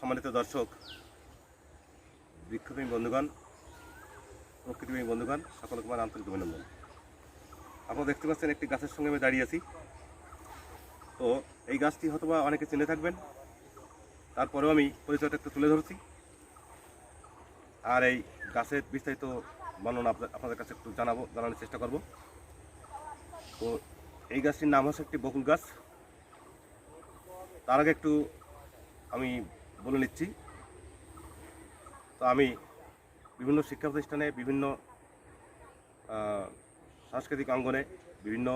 সম্মানিত দর্শক বৃক্ষপ্রেমী বন্ধুগণ প্রকৃতিপ্রেমী বন্ধুগণ, সকলকে আমার আন্তরিক অভিনন্দন। আপনারা দেখতে পাচ্ছেন একটি গাছের সঙ্গে আমি দাঁড়িয়ে আছি। তো এই গাছটি হয়তোবা অনেকে চিনে থাকবেন। তারপরেও আমি পরিচয়টা একটু তুলে ধরছি। আর এই গাছের বিস্তারিত বর্ণনা আপনা- আপনাদের কাছে একটু জানাব, জানানোর চেষ্টা করব। তো এই গাছটির নাম হচ্ছে একটি বকুল গাছ। তার আগে একটু আমি বলে নিচ্ছি। তো আমি বিভিন্ন শিক্ষা প্রতিষ্ঠানে বিভিন্ন সাংস্কৃতিক অঙ্গনে, বিভিন্ন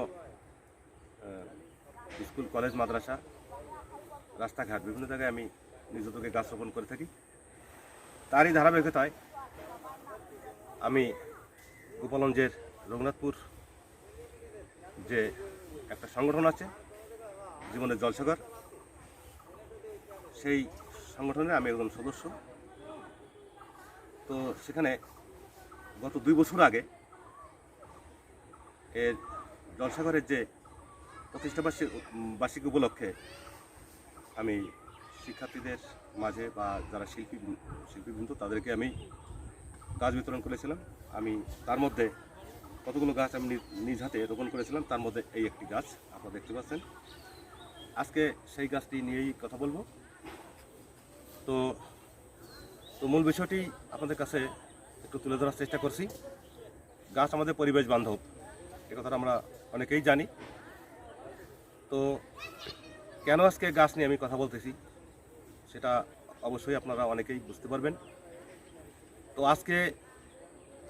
স্কুল, কলেজ, মাদ্রাসা, রাস্তাঘাট বিভিন্ন জায়গায় আমি নিজ উদ্যোগে গাছ রোপণ করে থাকি। তারই ধারাবাহিকতায় আমি গোপালগঞ্জের রঘুনাথপুর যে একটা সংগঠন আছে, জীবনের জলসাগর, সেই সংগঠনের আমি একজন সদস্য। তো সেখানে গত দুই বছর আগে এর জলসাগরের যে প্রতিষ্ঠাবার্ষিক বার্ষিক উপলক্ষে আমি শিক্ষার্থীদের মাঝে বা যারা শিল্পী শিল্পীবৃন্দ, তাদেরকে আমি গাছ বিতরণ করেছিলাম। আমি তার মধ্যে কতগুলো গাছ আমি নিজ- নিজ হাতে রোপণ করেছিলাম, তার মধ্যে এই একটি গাছ আপনারা দেখতে পাচ্ছেন। আজকে সেই গাছটি নিয়েই কথা বলব। তো তো মূল বিষয়টি আপনাদের কাছে একটু তুলে ধরার চেষ্টা করছি। গাছ আমাদের পরিবেশ বান্ধব, এ কথাটা আমরা অনেকেই জানি। তো কেন আজকে গাছ নিয়ে আমি কথা বলতেছি, সেটা অবশ্যই আপনারা অনেকেই বুঝতে পারবেন। তো আজকে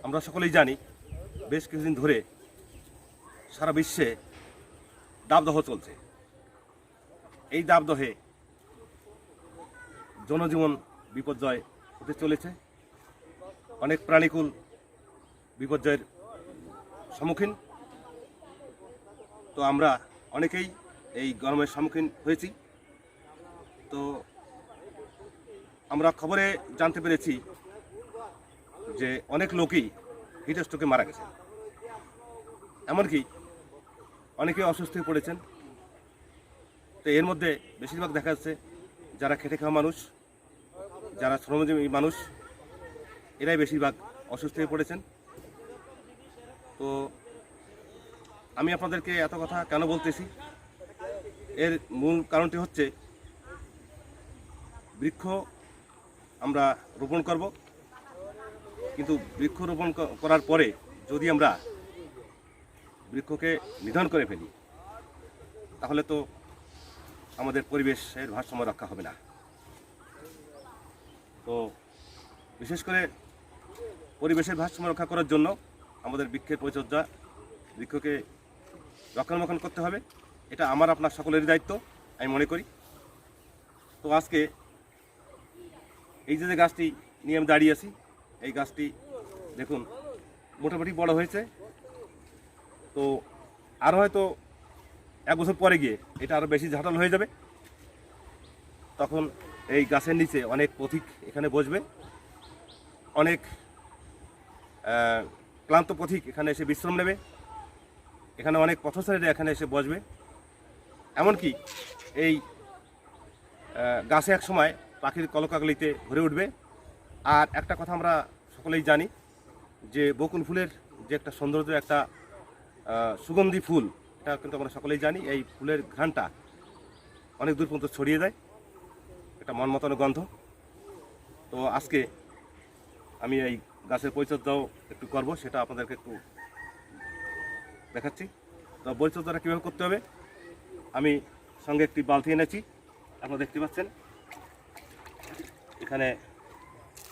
আমরা সকলেই জানি, বেশ কিছুদিন ধরে সারা বিশ্বে দাবদহ চলছে। এই দাবদহে জনজীবন বিপর্যয় হতে চলেছে। অনেক প্রাণীকুল বিপর্যয়ের সম্মুখীন। তো আমরা অনেকেই এই গরমের সম্মুখীন হয়েছি। তো আমরা খবরে জানতে পেরেছি যে অনেক লোকই হিট স্ট্রোকে মারা গেছে এমনকি অনেকে অসুস্থ হয়ে পড়েছেন। তো এর মধ্যে বেশিরভাগ দেখা যাচ্ছে যারা খেটে খাওয়া মানুষ যারা শ্রমজীবী মানুষ, এরাই বেশিরভাগ অসুস্থ হয়ে পড়েছেন। তো আমি আপনাদেরকে এত কথা কেন বলতেছি? এর মূল কারণটি হচ্ছে, বৃক্ষ আমরা রোপণ করব। কিন্তু বৃক্ষ রোপণ করার পরে যদি আমরা বৃক্ষকে নিধন করে ফেলি, তাহলে তো আমাদের পরিবেশের ভারসাম্য রক্ষা হবে না। তো বিশেষ করে পরিবেশের ভারসাম্য রক্ষা করার জন্য আমাদের বৃক্ষের পরিচর্যা বৃক্ষকে রক্ষণাবেক্ষণ করতে হবে। এটা আমার, আপনার সকলেরই দায়িত্ব, আমি মনে করি। তো আজকে এই যে যে গাছটি নিয়ে আমি দাঁড়িয়ে আছি, এই গাছটি দেখুন, মোটামুটি বড় হয়েছে। তো আরও হয়তো এক বছর পরে গিয়ে এটা আরও বেশি ঝাঁটাল হয়ে যাবে। তখন এই গাছের নিচে অনেক পথিক এখানে বসবে। অনেক ক্লান্ত পথিক এখানে এসে বিশ্রাম নেবে। এখানে অনেক পথচারীরা এখানে এসে বসবে। এমনকি এই গাছে এক সময় পাখির কলকাকলিতে ভরে উঠবে। আর একটা কথা আমরা সকলেই জানি যে বকুল ফুলের যে একটা সৌন্দর্য, একটা সুগন্ধি ফুল, এটা কিন্তু আমরা সকলেই জানি, এই ফুলের ঘ্রাণটা অনেক দূর পর্যন্ত ছড়িয়ে যায় এটা মন মতানো গন্ধ। তো আজকে আমি এই গাছের পরিচর্যাও একটু করব, সেটা আপনাদেরকে একটু দেখাচ্ছি। তো পরিচর্যাটা কীভাবে করতে হবে? আমি সঙ্গে একটি বালতি এনেছি, আপনারা দেখতে পাচ্ছেন। এখানে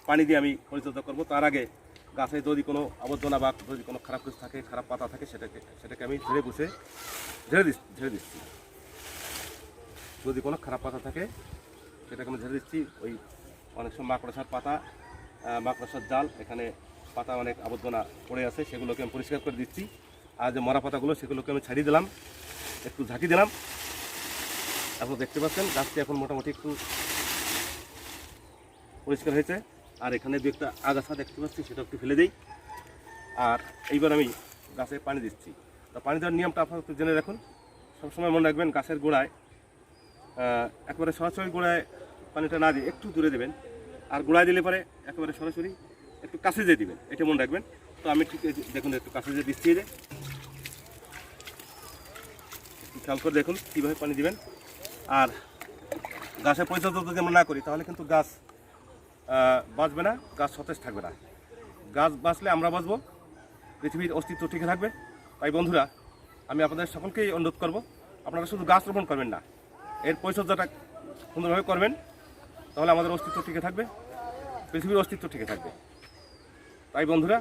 পানি দিয়ে আমি পরিচর্যা করব। তার আগে গাছে যদি কোনো আবর্জনা বা যদি কোনো খারাপ কিছু থাকে, খারাপ পাতা থাকে, সেটাকে সেটাকে আমি ঝেড়ে বসে, ঝেড়ে দিচ্ছি ঝেড়ে দিচ্ছি। যদি কোনো খারাপ পাতা থাকে সেটাকে আমি ঝেড়ে দিচ্ছি, ওই অনেক সময় মাকড়সার পাতা মাকড়সার জাল, এখানে পাতা অনেক আবর্জনা পড়ে আছে, সেগুলোকে আমি পরিষ্কার করে দিচ্ছি। আর যে মরা পাতাগুলো, সেগুলোকে আমি ছাড়িয়ে দিলাম, একটু ঝাঁকি দিলাম। আপনারা দেখতে পাচ্ছেন, গাছটি এখন মোটামুটি একটু পরিষ্কার হয়েছে। আর এখানে দু একটা আগাছা দেখতে পাচ্ছি সেটা একটু ফেলে দিই। আর এইবার আমি গাছে পানি দিচ্ছি। তো পানি দেওয়ার নিয়মটা আপনারা একটু জেনে রাখুন। সবসময় মনে রাখবেন, গাছের গোড়ায় একবারে সরাসরি গোড়ায় পানিটা না দিয়ে একটু দূরে দেবেন। আর গোড়ায় দিলে পরে একেবারে সরাসরি একটু কাছে দিয়ে দিবেন। এটা মনে রাখবেন। তো আমি ঠিক দেখুন, একটু কাছে দিয়ে দিচ্ছি এই যে। একটু খেয়াল করে দেখুন কীভাবে পানি দিবেন। আর গাছের পরিচর্যা যদি আমরা না করি, তাহলে কিন্তু গাছ বাঁচবে না, গাছ সতেজ থাকবে না। গাছ বাঁচলে আমরা বাঁচবো, পৃথিবীর অস্তিত্ব ঠিক থাকবে। তাই বন্ধুরা, আমি আপনাদের সকলকেই অনুরোধ করব, আপনারা শুধু গাছ রোপণ করবেন না, এর পরিচর্যাটা সুন্দরভাবে করবেন। তাহলে আমাদের অস্তিত্ব টিকে থাকবে, পৃথিবীর অস্তিত্ব টিকে থাকবে। তাই বন্ধুরা,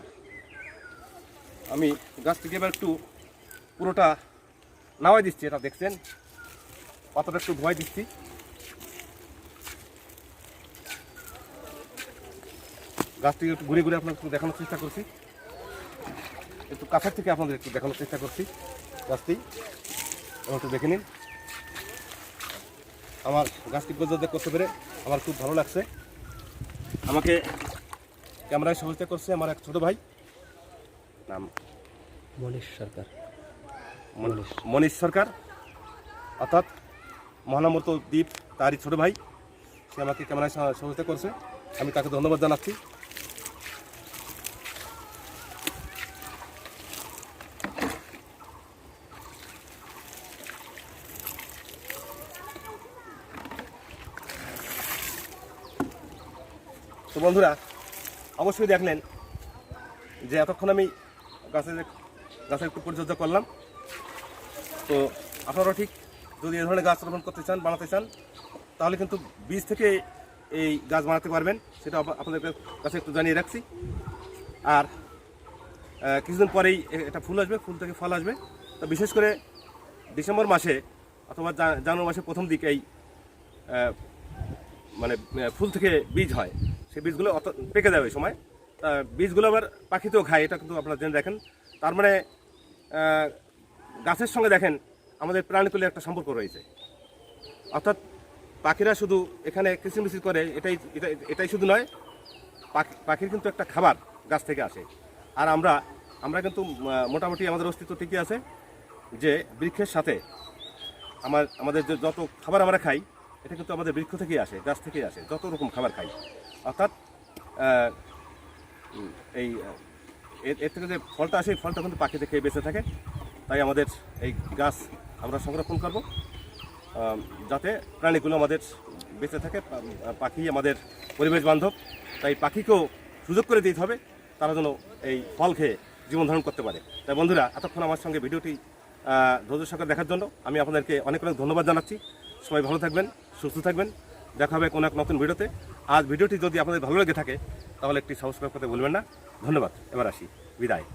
আমি গাছটিকে এবার একটু পুরোটা নামাই দিচ্ছি, এটা দেখছেন? পাতাটা একটু ধোয়াই দিচ্ছি। গাছটিকে একটু ঘুরে ঘুরে আপনার একটু দেখানোর চেষ্টা করছি। একটু কাছার থেকে আপনাদের একটু দেখানোর চেষ্টা করছি। গাছটি একটু দেখে নিন। আমার গাছটি পরিচর্যা করতে পেরে আমার খুব ভালো লাগছে। আমাকে ক্যামেরায় সহযোগিতা করছে আমার এক ছোট ভাই। নাম মনীষ সরকার। মন- মনীষ। সরকার। অর্থাৎ মহানামত দ্বীপ তারই ছোট ভাই। সে আমাকে ক্যামেরায় সহ- সহযোগিতা করছে। আমি তাকে ধন্যবাদ জানাচ্ছি। তো বন্ধুরা, অবশ্যই দেখলেন যে এতক্ষণ আমি গাছের গাছের একটু পরিচর্যা করলাম। তো আপনারা ঠিক যদি এ ধরনের গাছ রোপণ করতে চান, বানাতে চান, তাহলে কিন্তু বীজ থেকে এই গাছ বানাতে পারবেন, সেটা আপ- আপনাদের কাছে একটু জানিয়ে রাখছি। আর কিছুদিন পরেই এটা ফুল আসবে, ফুল থেকে ফল আসবে। তো বিশেষ করে ডিসেম্বর মাসে অথবা জানুয়ারি মাসের প্রথম দিকে এই মানে ফুল থেকে বীজ হয়। সেই বীজগুলো অত পেকে যাবে ওই সময়। বীজগুলো আবার পাখিতেও খায়, এটা কিন্তু আপনারা জেনে দেখেন। তার মানে গাছের সঙ্গে দেখেন, আমাদের প্রাণীকুলের একটা সম্পর্ক রয়েছে। অর্থাৎ পাখিরা শুধু এখানে কিচিরমিচির করে, এটাই, এটা- এটাই শুধু নয়, পাখি, পাখির কিন্তু একটা খাবার গাছ থেকে আসে। আর আমরা আমরা কিন্তু মোটামুটি আমাদের অস্তিত্ব ঠিকই আছে যে বৃক্ষের সাথে আমার, আমাদের যত খাবার আমরা খাই এটা কিন্তু আমাদের বৃক্ষ থেকেই আসে, গাছ থেকেই আসে, যত রকম খাবার খাই। অর্থাৎ এই, এর থেকে যে ফলটা আসে ফলটা কিন্তু পাখিতে খেয়ে বেঁচে থাকে। তাই আমাদের এই গাছ আমরা সংরক্ষণ করব যাতে প্রাণীগুলো আমাদের বেঁচে থাকে পাখি আমাদের পরিবেশ বান্ধব। তাই পাখিকেও সুযোগ করে দিতে হবে, তারা যেন এই ফল খেয়ে জীবন ধারণ করতে পারে। তাই বন্ধুরা, এতক্ষণ আমার সঙ্গে ভিডিওটি ধৈর্য সহকারে দেখার জন্য আমি আপনাদেরকে অনেক অনেক ধন্যবাদ জানাচ্ছি। সবাই ভালো থাকবেন। সুস্থ থাকবেন। দেখা হবে কোনো এক নতুন ভিডিওতে। আজ ভিডিওটি যদি আপনাদের ভালো লেগে থাকে, তাহলে একটি সাবস্ক্রাইব করতে বলবেন না। ধন্যবাদ। এবার আসি। বিদায়।